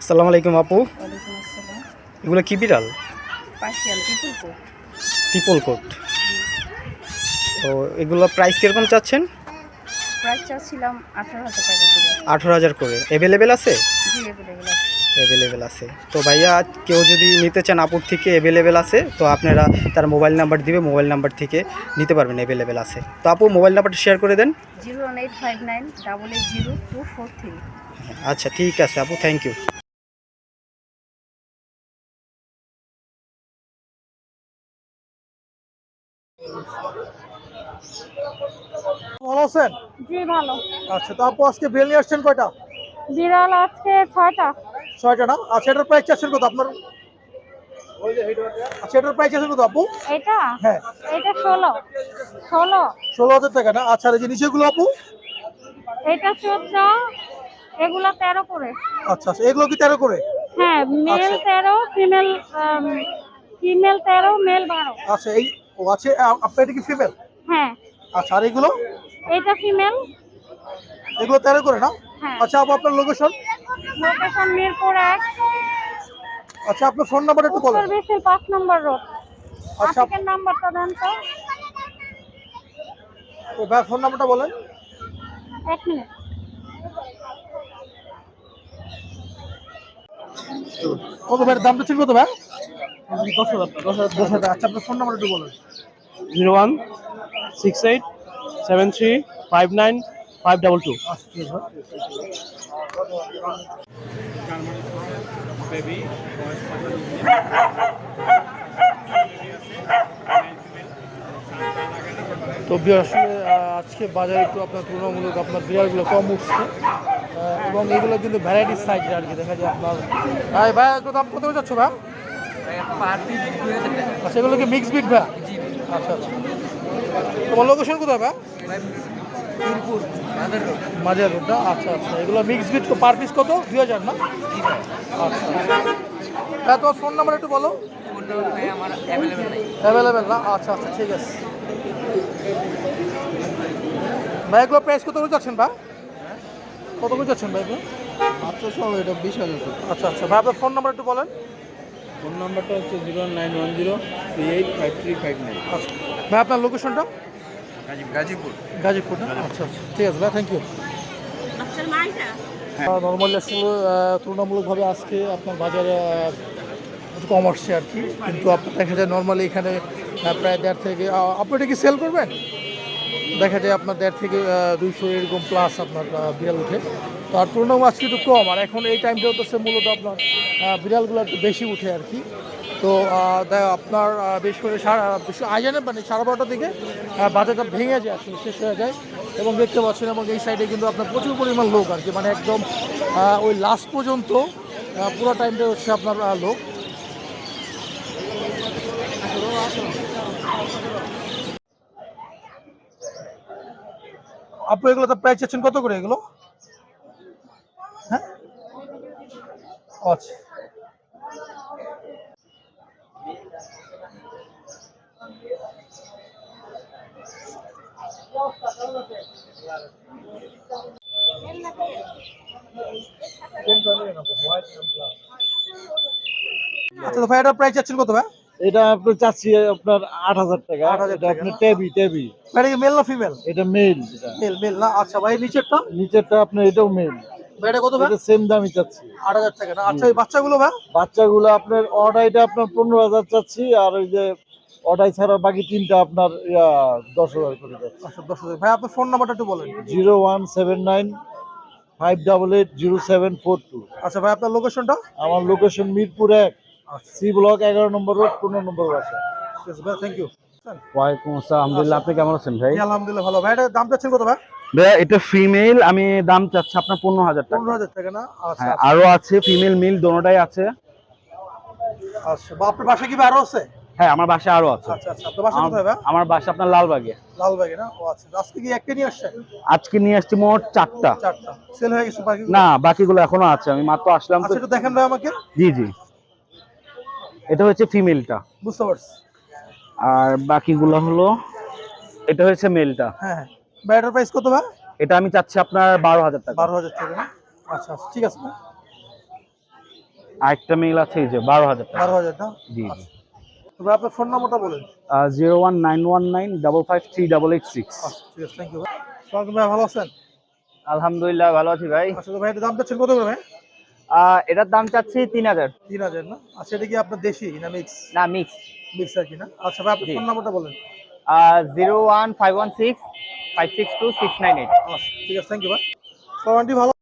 আসসালামু আলাইকুম আপু। এগুলো কি বিড়াল? পিপুল কোট তো এগুলো প্রাইস কীরকম চাচ্ছেন? আঠারো হাজার করে। অ্যাভেলেবেল আছে? অ্যাভেলেবেল আছে। তো ভাইয়া কেউ যদি নিতে চান আপুর থেকে অ্যাভেলেবেল আছে তো আপনারা তার মোবাইল নাম্বার দিবে মোবাইল নাম্বার থেকে নিতে পারবেন অ্যাভেলেবেল আছে। তো আপু মোবাইল নাম্বারটা শেয়ার করে দেন। আচ্ছা ঠিক আছে আপু থ্যাংক ইউ ভালো আছেন? জি ভালো। আচ্ছা তো আজকে বেল নিয়ে আসছেন কয়টা? বিড়াল আজকে ছয়টা। ছয়টা না? আচ্ছা এটার প্রাইস চাচ্ছেন কত আপনার? আচ্ছা এটার প্রাইস চাচ্ছেন কত আপু? এটা? হ্যাঁ। এটা টাকা না? আচ্ছা এই যে নিচেগুলো আপু? এটা এগুলো তেরো করে। আচ্ছা আচ্ছা এগুলো কি তেরো করে? হ্যাঁ মেল আচ্ছা। তেরো ফিমেল ফিমেল তেরো মেল বারো। আচ্ছা এই ও আছে আপনার এটা কি ফিমেল হ্যাঁ। আচ্ছা আর এগুলো? এটা ফিমেল এগুলো তেরো করে না? হ্যাঁ। আচ্ছা আপু আপনার লোকেশন লোকেশন মিরপুর এক। আচ্ছা আপনার ফোন নাম্বার একটু বলেন। বিশিল পাঁচ নম্বর রোড। আচ্ছা। আপনার নাম্বারটা দেন তো। ওই ভাই ফোন নাম্বারটা বলেন। এক মিনিট। কত ভাই দামটা ছিল কত ভাই? দশ হাজার দশ হাজার দশ হাজার। আচ্ছা আপনার ফোন নাম্বার একটু বলেন। Zero one six eight seven three five nine five double two. আচ্ছা তো বিয়ার আসলে আজকে বাজারে একটু আপনার তুলনামূলক আপনার বিয়ারগুলো কম উঠছে এবং এগুলো কিন্তু ভ্যারাইটি সাইজ আর কি দেখা যায় আপনার। ভাই ভাই একটু দাম কত যাচ্ছ ভাই? আচ্ছা এগুলো কি মিক্স বিট ভাই? আচ্ছা আচ্ছা। তোমার লোকেশন কোথায় ভাই? মাজার রোড। না? আচ্ছা আচ্ছা। এগুলো মিক্স বিট পার পিস কত? দুই হাজার না? আচ্ছা। হ্যাঁ তোমার ফোন নাম্বার একটু বলো। অ্যাভেলেবেল না? আচ্ছা আচ্ছা ঠিক আছে। ভাই এগুলো প্রাইস কত করে যাচ্ছেন ভাই? কত করে যাচ্ছেন ভাই এগুলো? সহ এটা বিশ হাজার আচ্ছা আচ্ছা। ভাই আপনার ফোন নাম্বার একটু বলেন। ফোন নাম্বারটা হচ্ছে zero nine one zero three eight five three five nine. আচ্ছা ভাই আপনার লোকেশনটা গাজীপুর। গাজীপুর। না? আচ্ছা আচ্ছা। ঠিক আছে ভাই থ্যাংক ইউ নর্মালি আসলে তুলনামূলকভাবে আজকে আপনার বাজারে আহ, একটু কম আসছে আর কি। কিন্তু আপনার দেখা যায় নর্মালি এখানে প্রায় দেড় থেকে আপনি এটা কি সেল করবেন? দেখা যায় আপনার দেড় থেকে দুইশো এরকম প্লাস আপনার বিড়াল উঠে আর তুলনামূলক মাছ কিন্তু কম। আর এখন এই টাইমটা হচ্ছে মূলত আপনার বিড়ালগুলো একটু বেশি উঠে আর কি। তো আপনার বিশেষ করে সারা বিশেষ আইজানের মানে সাড়ে বারোটার দিকে বাজারটা ভেঙে যায়, আসলে শেষ হয়ে যায়। এবং দেখতে পাচ্ছেন, এবং এই সাইডে কিন্তু আপনার প্রচুর পরিমাণ লোক আর কি। মানে একদম ওই লাস্ট পর্যন্ত পুরো টাইমটা হচ্ছে আপনার লোক। আপনি এগুলো তো প্রাইস চাচ্ছেন কত করে এগুলো? আচ্ছা আচ্ছা তো ভাই এটার প্রাইস চাচ্ছেন কত ভাই? এটা আপনার চাচ্ছি আপনার আট হাজার টাকা। 8,000 এটা টাকা আপনার টেবি টেবি। এটা মেল না ফিমেল এটা মেল এটা। মেল মেল না? আচ্ছা ভাই নিচেরটা? নিচেরটা আপনার এটাও মেল কত ভাই? সেম দামই চাচ্ছি। আট হাজার টাকা না? আচ্ছা এই বাচ্চাগুলো ভাই? বাচ্চাগুলো আপনার অর্ডাইটা আপনার পনেরো হাজার চাচ্ছি আর ওই যে ছাড়া বাকি তিনটা আপনার ইয়া দশ হাজার করে যাচ্ছে। আচ্ছা দশ হাজার। ভাই আপনার ফোন নাম্বারটা একটু বলেন। Zero one seven nine five double eight zero seven four two. আচ্ছা ভাই আপনার লোকেশনটা আমার লোকেশন মিরপুর এক সি ব্লক এগারো নম্বর রোড পনেরো নম্বর বাসা। আছে ভাই থ্যাংক ইউ ওয়ালাইকুম আসসালাম আলহামদুলিল্লাহ আপনি কেমন আছেন ভাই? আলহামদুলিল্লাহ ভালো। ভাই দাম চাচ্ছেন কত ভাই? এটা ফিমেল আমি দাম চাচ্ছি আপনার পনেরো হাজার টাকা। পনেরো হাজার টাকা না? আচ্ছা হ্যাঁ আরও আছে ফিমেল মিল দোনোটাই আছে। আচ্ছা আপনার বাসা কি ভাই আরও আছে? হ্যাঁ আমার বাসায় আরও আছে। আচ্ছা আচ্ছা বাসা আমার বাসা আপনার লালবাগে। লালবাগে না? ও আচ্ছা আজকে কি একটা নিয়ে আসছেন? আজকে নিয়ে আসছি মোট চারটা। চারটা। সেল হয়ে গেছে বাকি না বাকিগুলো এখনও আছে আমি মাত্র আসলাম তো। আচ্ছা দেখেন ভাই আমাকে। জি জি। এটা হচ্ছে ফিমেলটা বুঝতে পারছি। আর বাকিগুলো হলো এটা হচ্ছে মেলটা হ্যাঁ। এটার প্রাইস কত ভাই? এটা আমি চাচ্ছি আপনার বারো হাজার টাকা। বারো হাজার টাকা আচ্ছা আচ্ছা ঠিক আছে ভাই। আরেকটা মেল আছে এই যে বারো হাজার টাকা। বারো হাজার না? জি আচ্ছা। তবে আপনার ফোন নাম্বারটা বলেন। Zero one nine one nine double five three double eight six ঠিক আছে থ্যাংক ইউ ভাই। সালাম ভাই ভালো আছেন? আলহামদুলিল্লাহ ভালো আছি ভাই। আচ্ছা ভাই এটা দাম চাচ্ছেন কত করে ভাই? এটার দাম চাচ্ছি তিন হাজার। তিন হাজার না? আচ্ছা এটা কি আপনার দেশি না মিক্স না মিক্স মিক্স আর কি না? আচ্ছা ভাই আপনার জি। ফোন নাম্বারটা বলেন। Zero one five one six five six two six nine eight ঠিক আছে থ্যাংক ইউ ভাই ভালো